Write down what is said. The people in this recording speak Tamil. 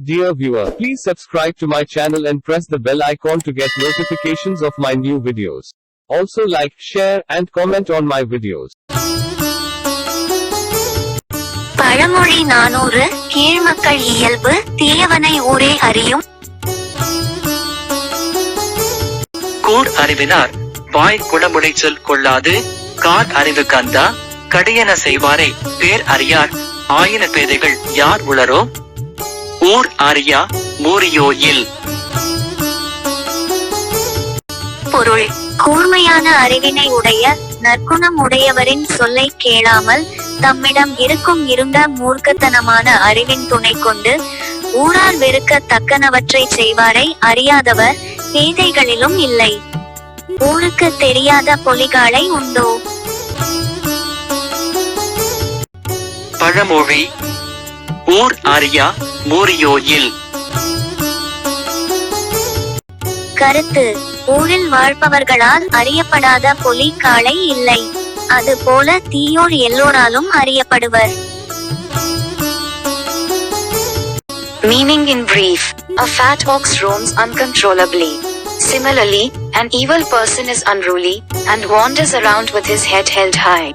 Dear viewer, please subscribe to my channel and press the bell icon to get notifications of my new videos. Also like, share, and comment on my videos. பழமொழி நானூறு கீழ்மக்கள் இயல்பு தீயவனை ஊரே அறியும் கூர் அறிவினார் வாய் குணமுடைச்சொல் கொள்ளாது கார் அறிவு கந்தா கடியன செய்வாரை பேர் அறியார் ஆயின பேதைகள் யார் உளரோ ஊர் அறியா மூரியோ இல். பொருள் கூர்மையான அறிவினை உடைய நற்குணம் உடையவரின் சொல்லை கேளாமல் தம்மிடம் இருக்கும் இருண்ட மூர்க்கத்தனமான அறிவின் துணை கொண்டு ஊரார் வெறுக்க தக்கனவற்றை செய்வாரை அறியாதவர் பேதைகளிலும் இல்லை. ஊருக்கு தெரியாத பொலிகாலை உண்டோ? பழமொழி ஊர் அறியா மூரியோ இல் கருத்து ஊரில் வாழ்பவர்களால் அறியப்படாத பொலி காளை இல்லை அதுபோல தீயோர் எல்லோராலும் அறியப்படுவர் Meaning in brief, a fat ox roams uncontrollably. Similarly, an evil person is unruly and wanders around with his head held high.